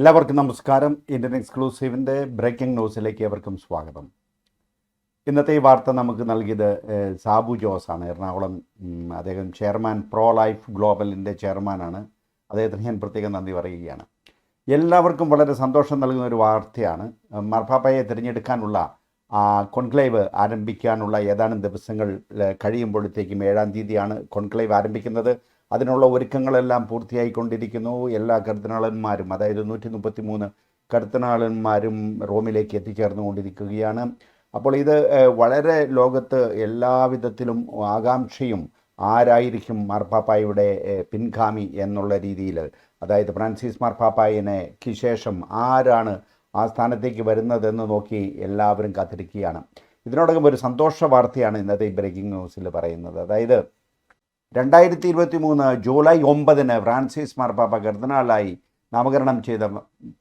എല്ലാവർക്കും നമസ്കാരം. Indian എക്സ്ക്ലൂസീവിന്റെ breaking ന്യൂസിലേക്ക് ഏവർക്കും സ്വാഗതം. ഇന്നത്തെ ഈ വാർത്ത നമുക്ക് നൽകിയത് സാബു ജോസാണ് എറണാകുളം. അദ്ദേഹം ചെയർമാൻ പ്രോ ലൈഫ് ഗ്ലോബലിന്റെ ചെയർമാനാണ്. അദ്ദേഹത്തിന് ഞാൻ പ്രത്യേകം നന്ദി പറയുകയാണ്. എല്ലാവർക്കും വളരെ സന്തോഷം നൽകുന്ന ഒരു വാർത്തയാണ്. മാർപ്പാപ്പയെ തിരഞ്ഞെടുക്കാനുള്ള കോൺക്ലേവ് ആരംഭിക്കാനുള്ള ഏതാനും ദിവസങ്ങൾ കഴിയുമ്പോഴത്തേക്കും ഏഴാം തീയതിയാണ് കോൺക്ലേവ് ആരംഭിക്കുന്നത്. അതിനുള്ള ഒരുക്കങ്ങളെല്ലാം പൂർത്തിയായിക്കൊണ്ടിരിക്കുന്നു. എല്ലാ കർദിനാളന്മാരും അതായത് നൂറ്റി മുപ്പത്തി മൂന്ന് കർദിനാളന്മാരും റോമിലേക്ക് എത്തിച്ചേർന്നുകൊണ്ടിരിക്കുകയാണ്. അപ്പോൾ ഇത് വളരെ ലോകത്ത് എല്ലാവിധത്തിലും ആകാംക്ഷയും ആരായിരിക്കും മാർപ്പാപ്പായുടെ പിൻഗാമി എന്നുള്ള രീതിയിൽ അതായത് ഫ്രാൻസിസ് മാർപ്പാപ്പായനെക്ക് ശേഷം ആരാണ് ആ സ്ഥാനത്തേക്ക് വരുന്നതെന്ന് നോക്കി എല്ലാവരും കാത്തിരിക്കുകയാണ്. ഇതിനോടകം ഒരു സന്തോഷ വാർത്തയാണ് ഇന്നത്തെ ബ്രേക്കിംഗ് ന്യൂസിൽ പറയുന്നത്. അതായത് രണ്ടായിരത്തി ഇരുപത്തി മൂന്ന് ജൂലൈ ഒമ്പതിന് ഫ്രാൻസിസ് മാർപ്പാപ്പ ഗർദനാളായി നാമകരണം ചെയ്ത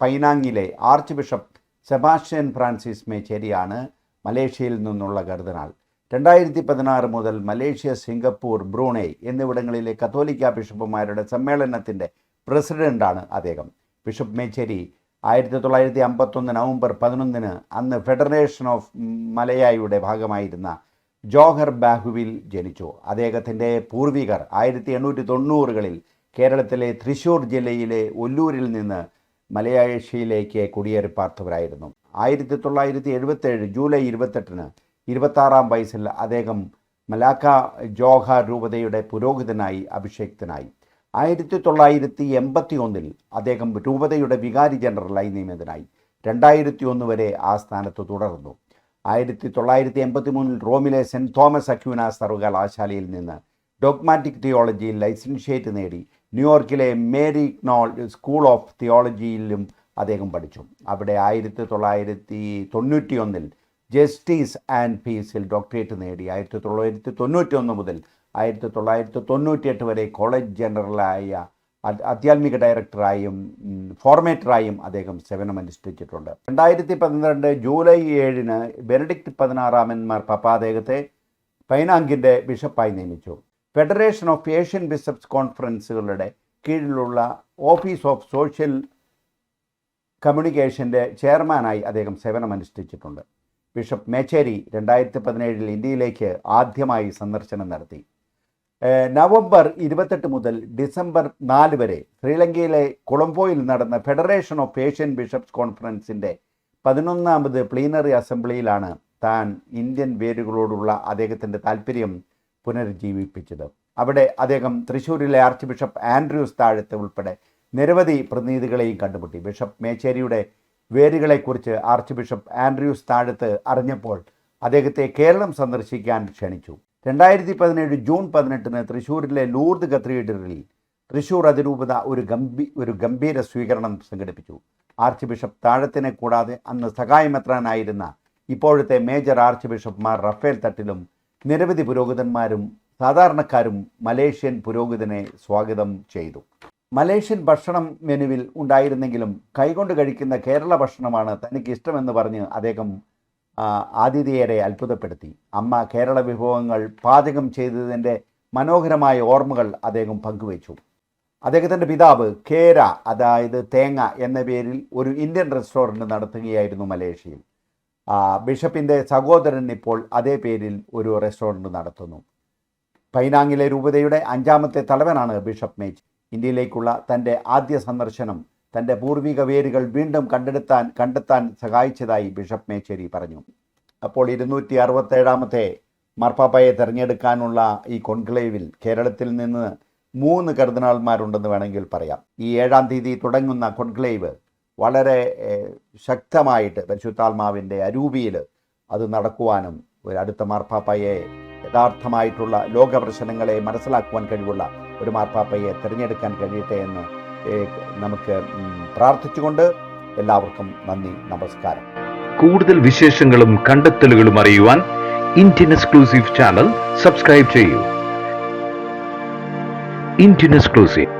പൈനാങ്ങിലെ ആർച്ച് ബിഷപ്പ് സെബാസ്റ്റ്യൻ ഫ്രാൻസിസ് മേച്ചേരിയാണ് മലേഷ്യയിൽ നിന്നുള്ള ഗർദനാൾ. രണ്ടായിരത്തി പതിനാറ് മുതൽ മലേഷ്യ സിംഗപ്പൂർ ബ്രൂണൈ എന്നിവിടങ്ങളിലെ കത്തോലിക്ക ബിഷപ്പുമാരുടെ സമ്മേളനത്തിന്റെ പ്രസിഡന്റാണ് അദ്ദേഹം. ബിഷപ്പ് മേച്ചേരി ആയിരത്തി തൊള്ളായിരത്തി അമ്പത്തൊന്ന് നവംബർ പതിനൊന്നിന് അന്ന് ഫെഡറേഷൻ ഓഫ് മലയായുടെ ഭാഗമായിരുന്ന ജോഹർ ബാഹുവിൽ ജനിച്ചു. അദ്ദേഹത്തിന്റെ പൂർവികർ ആയിരത്തി എണ്ണൂറ്റി തൊണ്ണൂറുകളിൽ കേരളത്തിലെ തൃശൂർ ജില്ലയിലെ ഒല്ലൂരിൽ നിന്ന് മലയാളേഷ്യയിലേക്ക് കുടിയേറി പാർത്തവരായിരുന്നു ആയിരത്തി തൊള്ളായിരത്തി എഴുപത്തേഴ് ജൂലൈ ഇരുപത്തെട്ടിന് ഇരുപത്താറാം വയസ്സിൽ അദ്ദേഹം മലാക്ക ജോഹ രൂപതയുടെ പുരോഹിതനായി അഭിഷേക്തനായി. ആയിരത്തി തൊള്ളായിരത്തി എൺപത്തി ഒന്നിൽ അദ്ദേഹം രൂപതയുടെ വികാരി ജനറലായി നിയമിതനായി. രണ്ടായിരത്തി ഒന്ന് വരെ ആ സ്ഥാനത്ത് തുടർന്നു. ആയിരത്തി തൊള്ളായിരത്തി എൺപത്തി മൂന്നിൽ റോമിലെ സെന്റ് തോമസ് അക്യൂന സർവകലാശാലയിൽ നിന്ന് ഡോഗ്മാറ്റിക് തിയോളജിയിൽ ലൈസൻഷ്യേറ്റ് നേടി. ന്യൂയോർക്കിലെ മേരി നോൾ സ്കൂൾ ഓഫ് തിയോളജിയിലും അദ്ദേഹം പഠിച്ചു. അവിടെ ആയിരത്തി തൊള്ളായിരത്തി തൊണ്ണൂറ്റി ഒന്നിൽ ജസ്റ്റിസ് ആൻഡ് പീസിൽ ഡോക്ടറേറ്റ് നേടി. ആയിരത്തി തൊള്ളായിരത്തി തൊണ്ണൂറ്റി ഒന്ന് മുതൽ ആയിരത്തി തൊള്ളായിരത്തി തൊണ്ണൂറ്റിയെട്ട് വരെ കോളേജ് ജനറലായ ആധ്യാത്മിക ഡയറക്ടറായും ഫോർമേറ്ററായും അദ്ദേഹം സേവനമനുഷ്ഠിച്ചിട്ടുണ്ട് രണ്ടായിരത്തി പന്ത്രണ്ട് ജൂലൈ ഏഴിന് ബെനഡിക്ട് പതിനാറാമന്മാർ പപ്പ അദ്ദേഹത്തെ പൈനാങ്കിന്റെ ബിഷപ്പായി നിയമിച്ചു. ഫെഡറേഷൻ ഓഫ് ഏഷ്യൻ ബിഷപ്സ് കോൺഫറൻസുകളുടെ കീഴിലുള്ള ഓഫീസ് ഓഫ് സോഷ്യൽ കമ്മ്യൂണിക്കേഷന്റെ ചെയർമാനായി അദ്ദേഹം സേവനം അനുഷ്ഠിച്ചിട്ടുണ്ട്. ബിഷപ്പ് മേച്ചേരി രണ്ടായിരത്തി പതിനേഴിൽ ഇന്ത്യയിലേക്ക് ആദ്യമായി സന്ദർശനം നടത്തി. നവംബർ ഇരുപത്തെട്ട് മുതൽ ഡിസംബർ നാല് വരെ ശ്രീലങ്കയിലെ കൊളംബോയിൽ നടന്ന ഫെഡറേഷൻ ഓഫ് ഏഷ്യൻ ബിഷപ്സ് കോൺഫറൻസിന്റെ പതിനൊന്നാമത് പ്ലീനറി അസംബ്ലിയിലാണ് താൻ ഇന്ത്യൻ വേരുകളോടുള്ള അദ്ദേഹത്തിന്റെ താല്പര്യം പുനരുജ്ജീവിപ്പിച്ചത്. അവിടെ അദ്ദേഹം തൃശ്ശൂരിലെ ആർച്ച് ബിഷപ്പ് ആൻഡ്രൂസ് താഴത്തെ ഉൾപ്പെടെ നിരവധി പ്രതിനിധികളെയും കണ്ടുമുട്ടി. ബിഷപ്പ് മേച്ചേരിയുടെ വേരുകളെക്കുറിച്ച് ആർച്ച് ബിഷപ്പ് ആൻഡ്രൂസ് താഴത്ത് അറിഞ്ഞപ്പോൾ അദ്ദേഹത്തെ കേരളം സന്ദർശിക്കാൻ ക്ഷണിച്ചു. രണ്ടായിരത്തി പതിനേഴ് ജൂൺ പതിനെട്ടിന് തൃശ്ശൂരിലെ ലൂർദ് കത്തീഡ്രലിൽ തൃശ്ശൂർ അതിരൂപത ഒരു ഗംഭീ ഒരു ഗംഭീര സ്വീകരണം സംഘടിപ്പിച്ചു. ആർച്ച് ബിഷപ്പ് താഴത്തിനെ കൂടാതെ അന്ന് സഹായമെത്രാനായിരുന്ന ഇപ്പോഴത്തെ മേജർ ആർച്ച് ബിഷപ്പ്മാർ റഫേൽ തട്ടിലും നിരവധി പുരോഹിതന്മാരും സാധാരണക്കാരും മലേഷ്യൻ പുരോഹിതനെ സ്വാഗതം ചെയ്തു. മലേഷ്യൻ ഭക്ഷണം മെനുവിൽ ഉണ്ടായിരുന്നെങ്കിലും കൈകൊണ്ട് കഴിക്കുന്ന കേരള ഭക്ഷണമാണ് തനിക്ക് ഇഷ്ടമെന്ന് പറഞ്ഞ് അദ്ദേഹം ആതിഥേയരെ അത്ഭുതപ്പെടുത്തി. അമ്മ കേരള വിഭവങ്ങൾ പാചകം ചെയ്തതിന്റെ മനോഹരമായ ഓർമ്മകൾ അദ്ദേഹം പങ്കുവച്ചു. അദ്ദേഹത്തിന്റെ പിതാവ് കേര അതായത് തേങ്ങ എന്ന പേരിൽ ഒരു ഇന്ത്യൻ റെസ്റ്റോറന്റ് നടത്തുകയായിരുന്നു മലേഷ്യയിൽ. ബിഷപ്പിന്റെ സഹോദരൻ ഇപ്പോൾ അതേ പേരിൽ ഒരു റെസ്റ്റോറന്റ് നടത്തുന്നു. പൈനാങ്ങിലെ രൂപതയുടെ അഞ്ചാമത്തെ തലവനാണ് ബിഷപ്പ് മേച്ച് ഇന്ത്യയിലേക്കുള്ള തന്റെ ആദ്യ സന്ദർശനം തന്റെ പൂർവിക വേരുകൾ വീണ്ടും കണ്ടെടുത്താൻ കണ്ടെത്താൻ സഹായിച്ചതായി ബിഷപ്പ് മേച്ചേരി പറഞ്ഞു. അപ്പോൾ ഇരുന്നൂറ്റി അറുപത്തേഴാമത്തെ മാർപ്പാപ്പയെ തിരഞ്ഞെടുക്കാനുള്ള ഈ കോൺക്ലേവിൽ കേരളത്തിൽ നിന്ന് മൂന്ന് കർദിനാൾമാരുണ്ടെന്ന് വേണമെങ്കിൽ പറയാം. ഈ ഏഴാം തീയതി തുടങ്ങുന്ന കോൺക്ലേവ് വളരെ ശക്തമായിട്ട് പരിശുദ്ധാത്മാവിന്റെ അരൂപിയിൽ അത് നടക്കുവാനും ഒരു അടുത്ത മാർപ്പാപ്പയെ യഥാർത്ഥമായിട്ടുള്ള ലോക പ്രശ്നങ്ങളെ മനസ്സിലാക്കുവാൻ കഴിവുള്ള ഒരു മാർപ്പാപ്പയെ തിരഞ്ഞെടുക്കാൻ കഴിയട്ടെ എന്ന് നമുക്ക് പ്രാർത്ഥിച്ചുകൊണ്ട് എല്ലാവർക്കും നന്ദി നമസ്കാരം. കൂടുതൽ വിശേഷങ്ങളും കണ്ടെത്തലുകളും അറിയുവാൻ ഇന്ത്യൻ എക്സ്ക്ലൂസീവ് ചാനൽ സബ്സ്ക്രൈബ് ചെയ്യൂ. Indian exclusive.